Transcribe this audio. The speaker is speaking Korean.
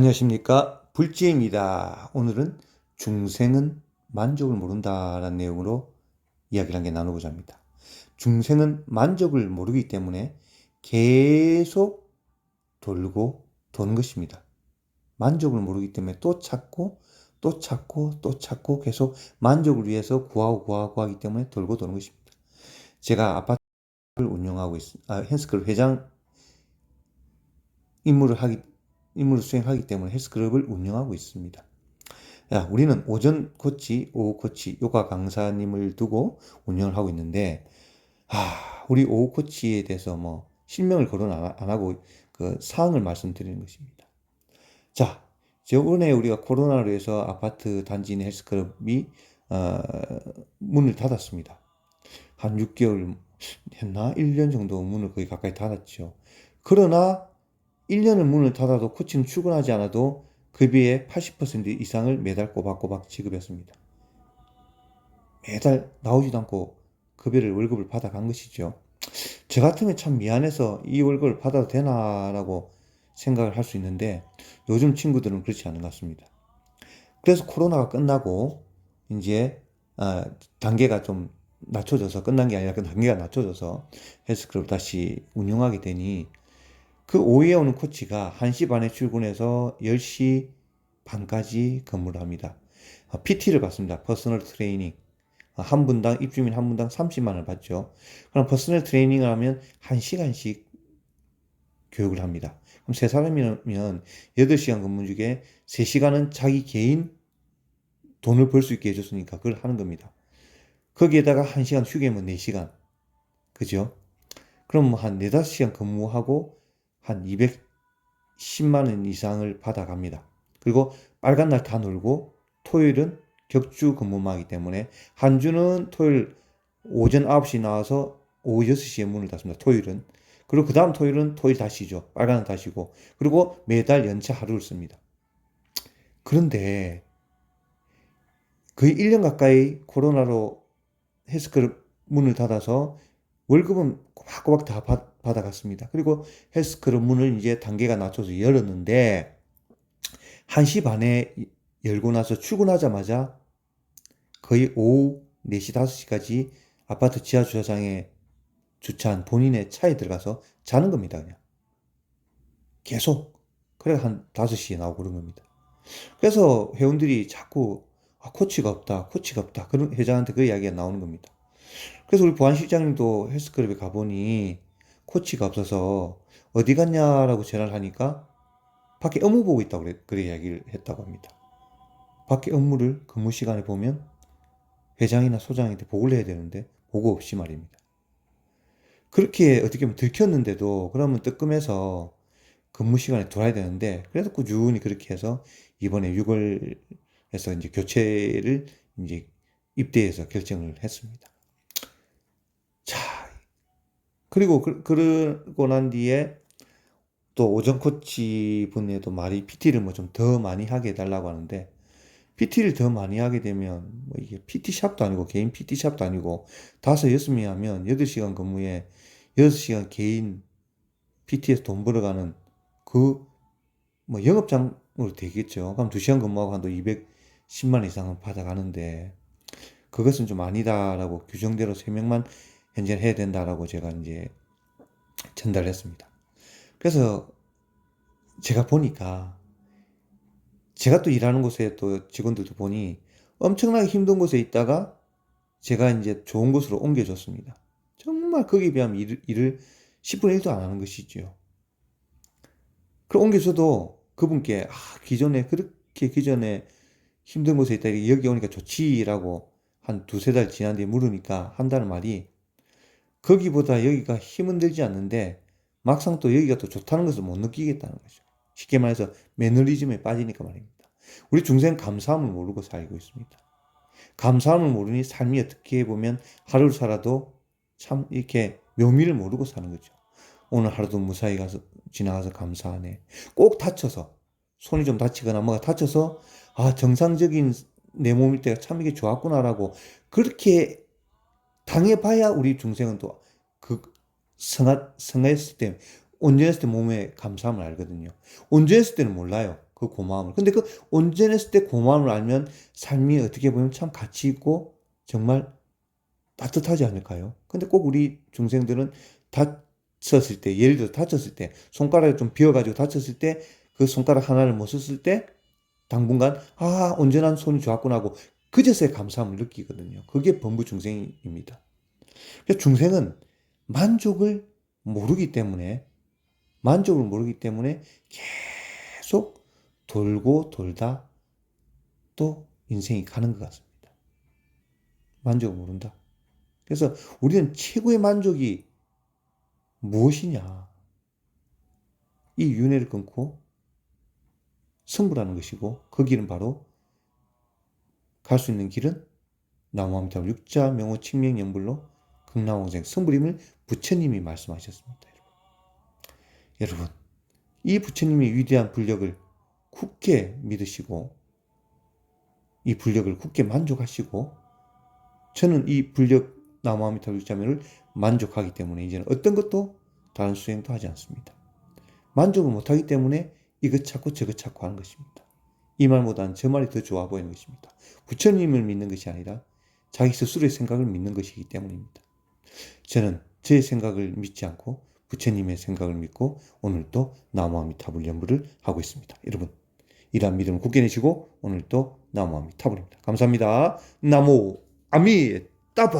안녕하십니까 불지입니다. 오늘은 중생은 만족을 모른다 라는 내용으로 이야기를 한 개 나누고자 합니다. 중생은 만족을 모르기 때문에 계속 돌고 도는 것입니다. 만족을 모르기 때문에 또 찾고 또 찾고 또 찾고 계속 만족을 위해서 구하고 구하고 구하기 때문에 돌고 도는 것입니다. 제가 아파트를 운영하고 있습니다. 아, 헬스클럽 회장 임무를 하기 임무를 수행하기 때문에 헬스클럽을 운영하고 있습니다. 야, 우리는 오전 코치, 오후 코치, 요가 강사님을 두고 운영을 하고 있는데, 아, 우리 오후 코치에 대해서 뭐 실명을 거론 안, 안 하고 그 사항을 말씀드리는 것입니다. 자, 저번에 우리가 코로나로 해서 아파트 단지 내 헬스클럽이 어, 문을 닫았습니다. 한 6개월 했나? 1년 정도 문을 거의 가까이 닫았죠. 그러나 1년을 문을 닫아도 코치는 출근하지 않아도 급여의 80% 이상을 매달 꼬박꼬박 지급했습니다. 매달 나오지도 않고 급여를 월급을 받아간 것이죠. 저 같으면 참 미안해서 이 월급을 받아도 되나라고 생각을 할 수 있는데 요즘 친구들은 그렇지 않은 것 같습니다. 그래서 코로나가 끝나고 이제 아, 단계가 좀 낮춰져서 끝난 게 아니라 그 단계가 낮춰져서 헬스클럽 다시 운영하게 되니 그 오후에 오는 코치가 1시 반에 출근해서 10시 반까지 근무를 합니다. PT를 받습니다. 퍼스널 트레이닝. 한 분당, 입주민 한 분당 30만 원을 받죠. 그럼 퍼스널 트레이닝을 하면 1시간씩 교육을 합니다. 그럼 세 사람이면 8시간 근무 중에 3시간은 자기 개인 돈을 벌 수 있게 해줬으니까 그걸 하는 겁니다. 거기에다가 1시간 휴게면 4시간. 그죠? 그럼 한 4, 5시간 근무하고 한 210만 원 이상을 받아갑니다. 그리고 빨간 날 다 놀고 토요일은 격주 근무만 하기 때문에 한 주는 토요일 오전 9시 나와서 오후 6시에 문을 닫습니다. 토요일은. 그리고 그 다음 토요일은 토요일 다시죠. 빨간 날 다시고. 그리고 매달 연차 하루를 씁니다. 그런데 거의 1년 가까이 코로나로 헬스클럽 문을 닫아서 월급은 꼬박꼬박 다 받, 받아갔습니다. 그리고 헬스클럽 문을 이제 단계가 낮춰서 열었는데 1시 반에 열고 나서 출근하자마자 거의 오후 4시, 5시까지 아파트 지하 주차장에 주차한 본인의 차에 들어가서 자는 겁니다, 그냥. 계속. 그래 한 5시에 나오고 그런 겁니다. 그래서 회원들이 자꾸 아, 코치가 없다, 코치가 없다. 그런 회장한테 그 이야기가 나오는 겁니다. 그래서 우리 보안실장님도 헬스클럽에 가보니 코치가 없어서 어디 갔냐라고 전화를 하니까 밖에 업무 보고 있다고 그래, 그래 이야기를 했다고 합니다. 밖에 업무를 근무 시간에 보면 회장이나 소장한테 보고를 해야 되는데 보고 없이 말입니다. 그렇게 어떻게 보면 들켰는데도 그러면 뜨끔해서 근무 시간에 돌아야 되는데 그래서 꾸준히 그렇게 해서 이번에 6월에서 이제 교체를 이제 입대해서 결정을 했습니다. 자, 그리고 그, 그러고 난 뒤에 또 오전 코치 분에도 말이 PT를 뭐 좀 더 많이 하게 해달라고 하는데 PT를 더 많이 하게 되면 뭐 이게 PT 샵도 아니고 개인 PT 샵도 아니고 다섯 여섯 명 하면 여덟 시간 근무에 여섯 시간 개인 PT에서 돈 벌어가는 그 뭐 영업장으로 되겠죠. 그럼 두 시간 근무하고 한도 210만 원 이상은 받아가는데 그것은 좀 아니다라고 규정대로 세 명만 현재 해야 된다라고 제가 이제 전달했습니다. 그래서 제가 보니까 제가 또 일하는 곳에 또 직원들도 보니 엄청나게 힘든 곳에 있다가 제가 이제 좋은 곳으로 옮겨줬습니다. 정말 거기에 비하면 일, 일을 10분의 1도 안 하는 것이죠. 그럼 옮겨줘도 그분께 아, 기존에 그렇게 기존에 힘든 곳에 있다 여기 오니까 좋지라고 한 두세 달 지난 뒤에 물으니까 한다는 말이 거기보다 여기가 힘은 들지 않는데 막상 또 여기가 또 좋다는 것을 못 느끼겠다는 거죠. 쉽게 말해서 매너리즘에 빠지니까 말입니다. 우리 중생 감사함을 모르고 살고 있습니다. 감사함을 모르니 삶이 어떻게 보면 하루를 살아도 참 이렇게 묘미를 모르고 사는 거죠. 오늘 하루도 무사히 가서 지나가서 감사하네. 꼭 다쳐서 손이 좀 다치거나 뭐가 다쳐서 아 정상적인 내 몸일 때가 참 이게 좋았구나라고 그렇게 당해봐야 우리 중생은 또 그 성하, 성했을 때 온전했을 때 몸에 감사함을 알거든요. 온전했을 때는 몰라요. 그 고마움을. 근데 그 온전했을 때 고마움을 알면 삶이 어떻게 보면 참 가치 있고 정말 따뜻하지 않을까요? 근데 꼭 우리 중생들은 다쳤을 때, 예를 들어 다쳤을 때, 손가락이 좀 비어가지고 다쳤을 때, 그 손가락 하나를 못 썼을 때, 당분간, 아, 온전한 손이 좋았구나 하고, 그제서야 감사함을 느끼거든요. 그게 범부 중생입니다. 그래서 중생은 만족을 모르기 때문에, 만족을 모르기 때문에 계속 돌고 돌다 또 인생이 가는 것 같습니다. 만족을 모른다. 그래서 우리는 최고의 만족이 무엇이냐? 이 윤회를 끊고 승부라는 것이고 그 길은 바로 갈 수 있는 길은 나무함자 육자 명호 칭명 영불로 극락원생 승부림을 부처님이 말씀하셨습니다. 여러분. 여러분 이 부처님의 위대한 불력을 굳게 믿으시고 이 불력을 굳게 만족하시고 저는 이 불력 나무아미타 육자면을 만족하기 때문에 이제는 어떤 것도 다른 수행도 하지 않습니다. 만족을 못하기 때문에 이것 찾고 저것 찾고 하는 것입니다. 이 말보다는 저 말이 더 좋아 보이는 것입니다. 부처님을 믿는 것이 아니라 자기 스스로의 생각을 믿는 것이기 때문입니다. 저는 제 생각을 믿지 않고 부처님의 생각을 믿고 오늘도 나무아미타불 연부를 하고 있습니다. 여러분 이러한 믿음을 굳게 내시고 오늘도 나무아미타불입니다. 감사합니다. 나무 아미 따바